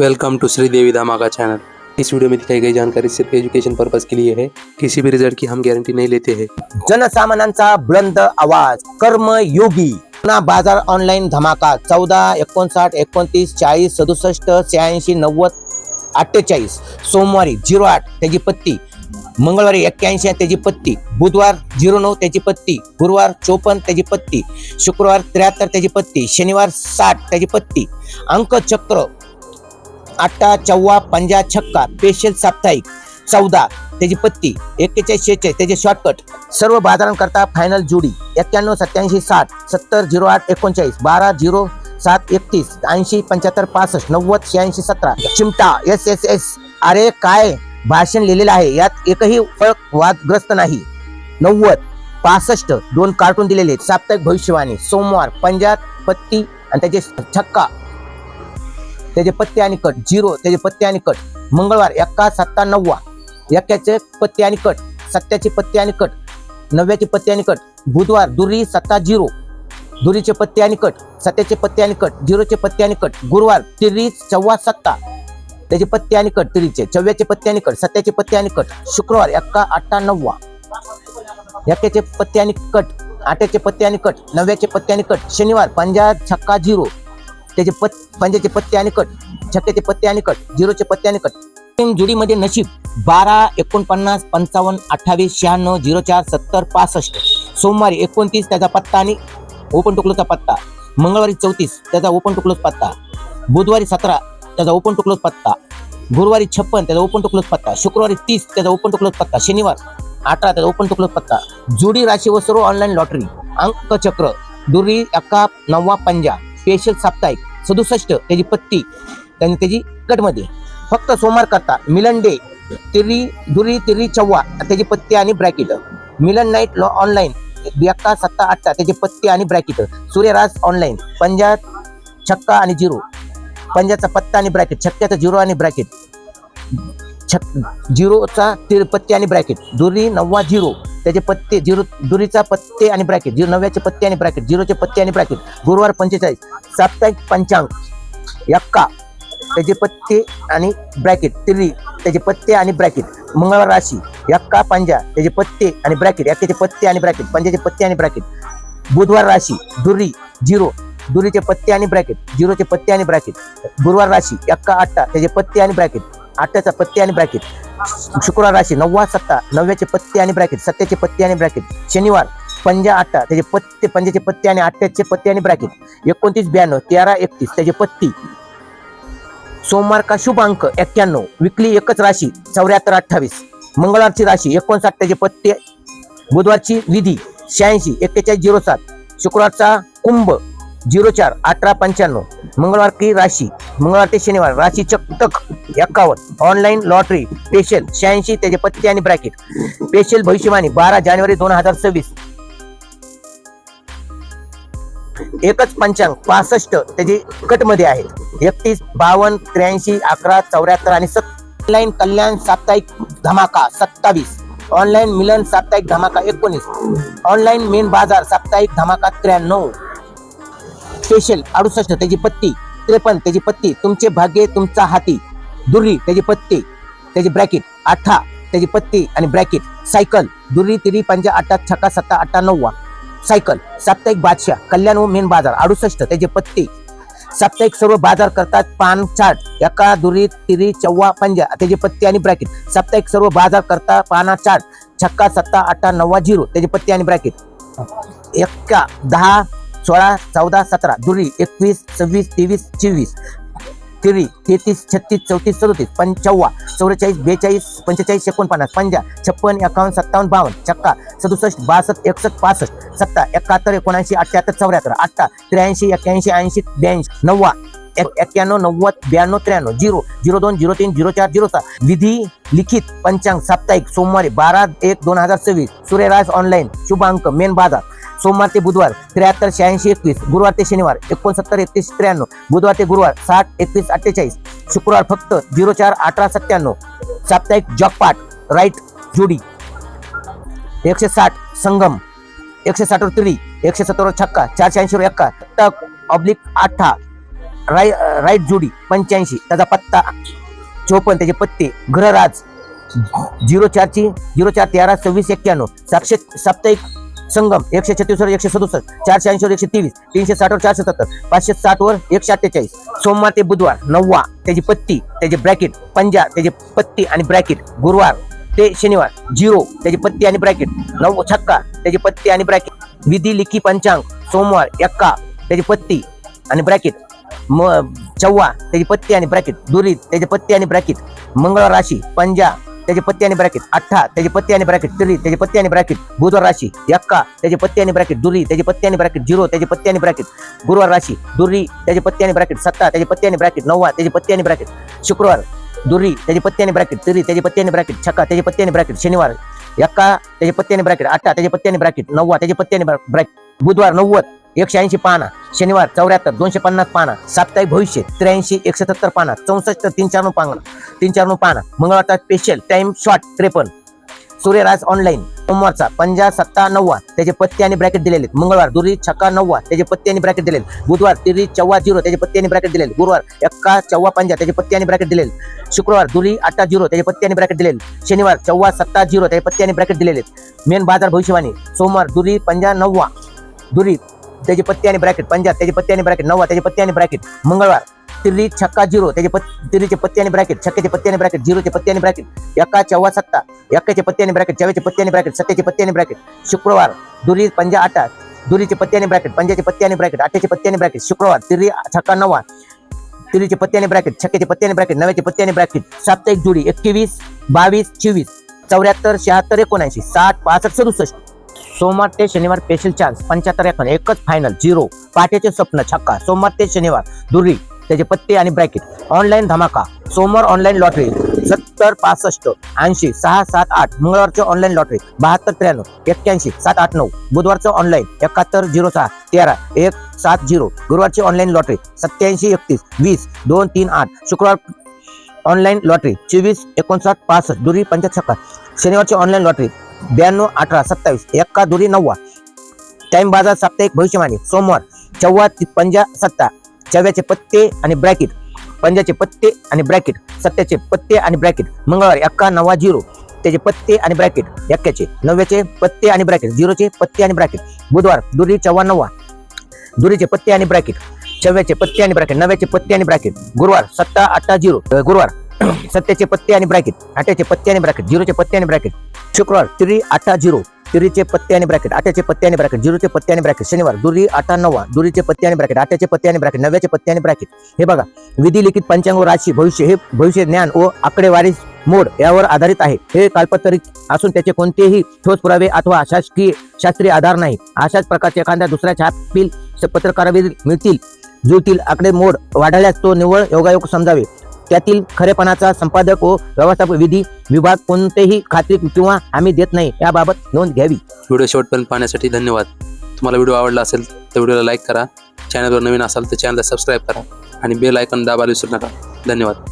Welcome to Sridevi धमाका channel. इस video में दिखाई गई जानकारी सिर्फ एजुकेशन पर्पज के लिए है। किसी भी रिजल्ट की हम गारंटी नहीं लेते हैं। जनसामान्यांचा बुलंद आवाज कर्मयोगी। पुन्हा बाजार ऑनलाईन धमाका चौदा एकोणसाठ एकोणतीस चाळीस सदुसष्ट शहाऐंशी नव्वद अठ्ठेचाळीस. सोमवारी झिरो आठ त्याची पत्ती. मंगळवारी एक्क्याऐंशी त्याची पत्ती. बुधवार झिरो नऊ त्याची पत्ती. गुरुवार चोपन्न त्याची पत्ती. शुक्रवार त्र्याहत्तर त्याची पत्ती. शनिवार साठ त्याची पत्ती. अंकचक्र अठ्ठा चौवा पंजा छक्का स्पेशल साप्ताहिक चौदा त्याची पत्ती एक्केचाळीस शेहेचाळीस त्याचे शॉर्टकट सर्व बाजारांकरता फायनल जोडी एक्क्याण्णव सत्याऐंशी साठ सत्तर झिरो आठ एकोणचाळीस बारा झिरो सात एकतीस ऐंशी पंच्याहत्तर पासष्ट नव्वद शहाऐंशी सतरा. चिमटा एस एस एस अरे काय? भाषण लिहिलेलं आहे. यात एकही फळक वादग्रस्त नाही. नव्वद पासष्ट दोन कार्टून दिलेले साप्ताहिक भविष्यवाणी सोमवार पंजाब पत्ती आणि त्याचे छक्का. त्याचे पत्ते आणि कट झिरो त्याचे पत्ते आणि कट मंगळवार एक्का सत्ता नव्वा एक्क्याचे पत्ते आणि कट सत्याचे पत्ते आणि कट नव्याचे पत्ते आणि कट बुधवार दुरी सत्ता झिरो दुरीचे पत्ते आणि कट सत्याचे पत्ते आणि कट झिरोचे पत्ते आणि कट गुरुवार तिरी चव्वा सत्ता त्याचे पत्ते आणि कट तिरीचे चव्याचे पत्ते आणि कट सत्याचे पत्ते आणि कट शुक्रवार एक्का अठ्ठा नव्वा एक्क्याचे पत्ते आणि कट आठ्याचे पत्ते आणि कट नव्याचे पत्ते आणि कट शनिवार पंजा छक्का झिरो त्याचे पत पंजाचे पत्ते आणि कट छक्क्याचे पत्ते आणि कट झिरोचे पत्ते आणि कट. जुडीमध्ये नशीब बारा एकोणपन्नास पंचावन्न अठ्ठावीस शहाण्णव झिरो चार सत्तर पासष्ट. सोमवारी एकोणतीस त्याचा पत्ता आणि ओपन टुकलोचा पत्ता. मंगळवारी चौतीस त्याचा ओपन टुकलोच पत्ता. बुधवारी सतरा त्याचा ओपन टुकलोच पत्ता. गुरुवारी छप्पन त्याचा ओपन टुकलोच पत्ता. शुक्रवारी तीस त्याचा ओपन टुकलोच पत्ता. शनिवार अठरा त्याचा ओपन टुकलोच पत्ता. जुडी राशी व सर्व ऑनलाईन लॉटरी अंकचक्र. दुरी अक्का नववा पंजा. स्पेशल साप्ताहिक सदुसष्ट त्याची पत्ती त्यांनी त्याची कटमध्ये फक्त सोमवार करता मिलन डे तिरी दुरी तिरी चव्वा त्याची पत्ती आणि ब्रॅकेट मिलन नाईट लॉ ऑनलाईन एक्का सत्ता आठचा त्याची पत्ती आणि ब्रॅकेट सूर्यराज ऑनलाईन पंजा छक्का आणि झिरो पंजाचा पत्ता आणि ब्रॅकेट छक्क्याचा झिरो आणि ब्रॅकेट छक झिरोचा तिर पत्ते आणि ब्रॅकेट दुरी नव्वा झिरो त्याचे पत्ते झिरो दुरीचा पत्ते आणि ब्रॅकेट झिरो नव्याचे पत्ते आणि ब्रॅकेट झिरोचे पत्ते आणि ब्रॅकेट गुरुवार पंचेचाळीस साप्ताहिक पंचांग यक्का त्याचे पत्ते आणि ब्रॅकेट तिरी त्याचे पत्ते आणि ब्रॅकेट मंगळवार राशी यक्का पंजा त्याचे पत्ते आणि ब्रॅकेट एक्केचे पत्ते आणि ब्रॅकेट पंजाचे पत्ते आणि ब्रॅकेट बुधवार राशी दुरी झिरो दुरीचे पत्ते आणि ब्रॅकेट झिरोचे पत्ते आणि ब्रॅकेट गुरुवार राशी यक्का अट्टा त्याचे पत्ते आणि ब्रॅकेट आठ्याचा पत्ते आणि ब्रॅकेट शुक्रवार राशी नववा सत्ता नव्याचे पत्ते आणि ब्रॅकेट सत्याचे पत्ते आणि ब्रॅकेट शनिवार पंजा आठा त्याचे पत्ते पंजाचे पत्ते आणि आठ्याचे पत्ते आणि ब्रॅकेट एकोणतीस ब्याण्णव तेरा एकतीस त्याचे पत्ती. सोमवार का शुभ अंक एक्क्याण्णव विकली एकच राशी चौऱ्याहत्तर अठ्ठावीस. मंगळवारची राशी एकोणसाठ त्याचे पत्ते. बुधवारची विधी शहाऐंशी एक्केचाळीस झिरो सात. शुक्रवारचा कुंभ झिरो चार अठरा पंच्याण्णव. मंगळवार की राशी? मंगळवार ते शनिवार राशी चक्तक एक्कावन्न ऑनलाईन लॉटरी स्पेशल शहाऐंशी त्याचे पत्ते आणि ब्रॅकेट. स्पेशल भविष्यवाणी बारा जानेवारी दोन हजार सव्वीस. एकच पंचांग पासष्ट त्याचे कटमध्ये आहेत. एकतीस बावन्न त्र्याऐंशी अकरा चौऱ्याहत्तर आणि ऑनलाईन कल्याण साप्ताहिक धमाका सत्तावीस. ऑनलाईन मिलन साप्ताहिक धमाका एकोणीस. ऑनलाईन मेन बाजार साप्ताहिक धमाका त्र्याण्णव. स्पेशल अडुसष्ट त्याची पत्ती त्रेपन्न त्याची पत्ती तुमचे भाग्य तुमचा हाती. दुर्री त्याची पत्ती त्याची ब्रॅकेट अठ्ठा त्याची पत्ती आणि ब्रॅकेट. सायकल दुर्री तिरी पंजा अठ्ठा छक्का सत्ता अठ्ठा नव्वा. सायकल साप्ताहिक बादशाह कल्याण व मेन बाजार अडुसष्ट त्याचे पत्ती. साप्ताहिक सर्व बाजार करतात पान चाट एका दुरी तिरी चव्वा पंजा त्याचे पत्ते आणि ब्रॅकेट. साप्ताहिक सर्व बाजार करता पाना चाट छक्का सत्ता अठ्ठा नव्वा झिरो त्याचे पत्ते आणि ब्रॅकेट. एका दहा सोळा चौदा सतरा दुरी एकवीस सव्वीस तेवीस चोवीस तिरी तेहतीस छत्तीस चौतीस सदोतीस पंचाव्वा चौवेचाळीस बेचाळीस पंचेचाळीस एकोणपन्नास पंजा छप्पन एकावन्न सत्तावन्न बावन्न छक्का सदुसष्ट बासष्ट एकसष्ट पासष्ट सत्ता एकाहत्तर एकोणऐंशी अठ्ठ्याहत्तर चौऱ्याहत्तर अठ्ठा त्र्याऐंशी एक्क्याऐंशी ऐंशी ब्याऐंशी नव्वा एक एक्क्याण्णव नव्वद ब्याण्णव त्र्याण्णव झिरो झिरो दोन झिरो तीन झिरो चार झिरो सहा. विधी लिखित पंचांग साप्ताहिक सोमवारी बारा एक दोन हजार सव्वीस. सूर्यराज ऑनलाईन शुभांक मेन बाजार. सोमवार ते बुधवार त्र्याहत्तर शहाऐंशी एकवीस गुरुवार ते शनिवार एकोणसत्तर एकतीस त्र्याण्णव बुधवार ते गुरुवार साठ एकवीस अठ्ठेचाळीस शुक्रवार फक्त झिरो चार अठरा सत्त्याण्णव साप्ताहिक जॉकपाट राईट जोडी. एकशे साठ संगम एकशे साठवर तिरी एकशे सत्तरवर छक्का चारशे ऐंशीवर एक्का तक ऑब्लिक अठ्ठा राय राईट जोडी पंच्याऐंशी त्याचा पत्ता चोपन्न त्याचे पत्ते ग्रहराज झिरो चारची झिरो चार तेरा सव्वीस एक्क्याण्णव सातशे साप्ताहिक संगम एकशे छत्तीसवर एकशे सदुसष्ट चारशे ऐंशीवर एकशे तेवीस तीनशे साठवर चारशे सत्तर पाचशे साठवर एकशे अठ्ठेचाळीस. सोमवार ते बुधवार नववा त्याची पत्ती त्याचे ब्रॅकेट पंजा त्याची पत्ती आणि ब्रॅकेट. गुरुवार ते शनिवार झिरो त्याची पत्ती आणि ब्रॅकेट. नऊ छक्का त्याची पत्ती आणि ब्रॅकेट. विधी लिखी पंचांग. सोमवार एक्का त्याची पत्ती आणि ब्रॅकेट. म चव्वा त्याची पत्ती आणि ब्रॅकेट. दुरीत त्याची पत्ती आणि ब्रॅकेट. मंगळवार राशी पंजा त्याची पत्ती आणि ब्रॅकेट अठ्ठा त्याची पत्ती आणि ब्रॅकेट त्रित त्याची पत्ती आणि ब्रॅकेट बुधवार राशी यक्का त्याची पत्ती आणि ब्रॅकेट दुरी त्याची पत्ती आणि ब्रॅकेट झिरो त्याची पत्ती आणि ब्रॅकेट गुरुवार राशी दुरी त्याची पत्ती आणि ब्रॅकेट सत्ता त्याची पत्ती आणि ब्रॅकेट नववा त्याची पत्ती आणि ब्रॅकेट शुक्रवार दुरी त्याची पत्ती आणि ब्रॅकेट तिरी त्याची पत्ती आणि ब्रॅकेट छक्का त्याची पत्ती आणि ब्रॅकेट शनिवार यक्का त्याची पत्ती आणि ब्रॅकेट अठ्ठा त्याची पत्ती आणि ब्रॅकेट नववा त्याची पत्ती आणि ब्रॅकेट बुधवार नव्वद एकशे ऐंशी पाना. शनिवार चौऱ्याहत्तर दोनशे पन्नास पाना. साप्ताहिक भविष्य त्र्याऐंशी एकशे सत्तर पाना. चौसष्ट तीन चार नऊ पाना. तीन चार नऊ पाना. मंगळवारचा स्पेशल टाइम शॉर्ट त्रेपन्न. सूर्यराज ऑनलाईन सोमवारचा पंजा सत्ता नव्वा. त्याचे पत्ते आणि ब्रॅकेट दिलेले आहेत. मंगळवार दुरी छक्का नव्वा. त्याचे पत्ते आणि ब्रॅकेट दिलेले बुधवार तिरी चव्वा झिरो त्याचे पत्ते आणि ब्रॅकेट दिलेले गुरुवार एक्का चव्वा पंजा. त्याचे पत्ते आणि ब्रॅकेट दिलेले शुक्रवार दुरी अठ्ठा झिरो त्याचे पत्ते आणि ब्रॅकेट दिलेले शनिवार चव्वा सत्ता झिरो त्याचे पत्ते आणि ब्रॅकेट दिलेले मेन बाजार भविष्यवाणी. सोमवार दुरी पंजा नव्वा. दुरी त्याचे पत्ती आणि ब्रॅकेट पंजाब त्याचे पत्ती आणि ब्रॅकेट नववा त्याची पत्ती आणि ब्रॅकेट मंगळवार तिरी छक्का झिरो त्याचे पत तिरीचे पत्ती आणि ब्रॅकेट छक्क्याचे पत्ती आणि ब्रॅकेट झिरोचे पत्ती आणि ब्रॅकेट एका चव्वा सत्ता एक्काचे पत्ती आणि ब्रॅकेट चव्याचे पत्ती आणि ब्रॅकेट सत्याचे पत्ती आणि ब्रॅकेट शुक्रवार दुरी पंजा आठा दुरीचे पत्ती आणि ब्रॅकेट पंजाचे पत्ती आणि ब्रॅकेट आठ्याचे पत्ती आणि ब्रॅकेट शुक्रवार तिरी छक्का नववा तिरीचे पत्ती आणि ब्रॅकेट छक्क्याचे पत्ती आणि ब्रॅकेट नव्याचे पत्ती आणि ब्रॅकेट साप्ताहिक जुडी एकवीस बावीस चोवीस चौऱ्याहत्तर शहात्तर एकोणऐंशी साठ पासष्ट सदुसष्ट सोमवार ते शनिवार स्पेशल चान्स पंच्याहत्तर एकावन्न एकच फायनल झिरो पाट्याचे स्वप्न छक्का. सोमवार ते शनिवार दुरी त्याचे पत्ते आणि ब्रॅकेट ऑनलाईन धमाका सोमवार ऑनलाईन लॉटरी सत्तर पासष्ट ऐंशी सहा सात आठ. मंगळवारचे ऑनलाईन लॉटरी बहात्तर त्र्याण्णव एक्क्याऐंशी सात आठ नऊ. बुधवारचं ऑनलाईन एकाहत्तर झिरो सहा तेरा एक सात झिरो गुरुवारची ऑनलाईन लॉटरी सत्याऐंशी एकतीस वीस दोन तीन आठ. शुक्रवार ऑनलाईन लॉटरी चोवीस एकोणसाठ पासष्ट दुरी पंचाहत्तर शनिवारची ऑनलाईन लॉटरी ब्याण्णव अठरा सत्तावीस एक्का दुरी नव्वा. टाइम बाजार साप्ताहिक भविष्यवाणी. सोमवार चव्वा पंजा सत्ता. चव्याचे पत्ते आणि ब्रॅकेट. पंजाचे पत्ते आणि ब्रॅकेट. सत्याचे पत्ते आणि ब्रॅकेट. मंगळवार एक्का नवा झिरो. त्याचे पत्ते आणि ब्रॅकेट. एक्क्याचे. नव्याचे पत्ते आणि ब्रॅकेट. झिरोचे पत्ते आणि ब्रॅकेट. बुधवार दुरी चव्वा नव्वा. दुरीचे पत्ते आणि ब्रॅकेट. चव्याचे पत्ते आणि ब्रॅकेट. नव्याचे पत्ते आणि ब्रॅकेट. गुरुवार सत्ता अठ्ठा झिरो. गुरुवार सत्याचे पत्ते आणि ब्रॅकेट आठ्याचे पत्ते आणि ब्रॅकेट झिरोचे पत्ते आणि ब्रॅकेट. शुक्रवार तिरी आठा झिरो. तिरीचे पत्ते आणि ब्रॅकेट आठ्याचे पत्ते आणि ब्रॅकेट झिरोचे पत्ते आणि ब्रॅकेट. शनिवार दुरी आठा नव्वा. दुरीचे पत्ते आणि ब्रॅकेट आठ्याचे पत्ते आणि ब्रॅकेट नव्याचे पत्ते आणि ब्रॅकेट. हे बघा विधी लिखित पंचांग व राशी भविष्य हे भविष्य ज्ञान व आकडेवारी मोड यावर आधारित आहे. हे काल्पनिक असून त्याचे कोणतेही ठोस पुरावे अथवा शासकीय शास्त्रीय आधार नाही. अशाच प्रकारचे एखाद्या दुसऱ्या छापील पत्रकारावी मिळतील जुळतील आकडे मोड वाढल्यास तो निव्वळ योगायोग समजावे. त्यातील खरेपणाचा संपादक व व्यवस्थापक विधी विभाग कोणतेही खात्री किंवा आम्ही देत नाही याबाबत नोंद घ्यावी. व्हिडिओ शेवटपर्यंत पाहण्यासाठी धन्यवाद. तुम्हाला व्हिडिओ आवडला असेल तर व्हिडिओला लाईक करा. चॅनलवर नवीन असाल तर चॅनलला सबस्क्राईब करा आणि बेल आयकॉन दाबायला विसरू नका. धन्यवाद.